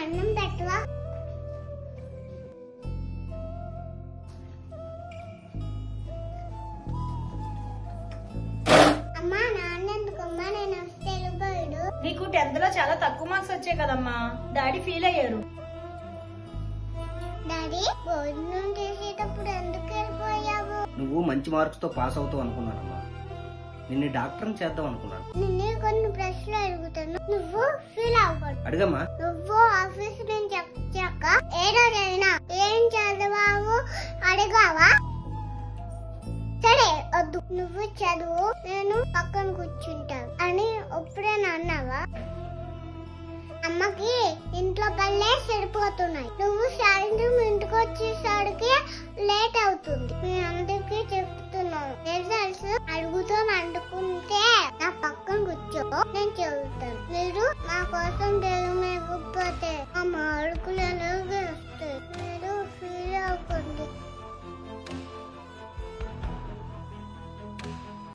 అన్నం పెట్టవా? అమ్మా నాన్న ఎందుకమ్మా నేను నీకు టెన్త్లో చాలా తక్కువ మార్క్స్ వచ్చాయి కదమ్మా. డాడీ ఫీల్ అయ్యారు. డాడీ భోజనం చేసేటప్పుడు ఎందుకు వెళ్ళిపోయావు? నువ్వు మంచి మార్క్స్తో పాస్ అవుతావు అనుకున్నానమ్మా. నిన్ను డాక్టర్ని చేద్దాం అనుకున్నాను. నిన్నే కొన్ని ప్రశ్నలు అడుగుతాను. నువ్వు ఫీల్ అవ్వకూడదు అడిగమ్మా. నువ్వు ఆఫీస్ నుంచి వచ్చాక ఏ రోజైనా ఏం చదివావు? అడిగావా? సరే వద్దు. నువ్వు చదువు నేను పక్కన కూర్చుంటాను అని ఎప్పుడైనా అన్నావా? అమ్మకి ఇంట్లో పనులే సరిపోతున్నాయి. నువ్వు సాయంత్రం ఇంటికి వచ్చేసరికి లేట్ అవుతుంది. మీ అందరికీ చెప్తున్నాను. రిజల్ట్స్ అడుగుతాను అనుకుంటే నా పక్కన కూర్చో నేను చదువుతాను మీరు మా కోసం over.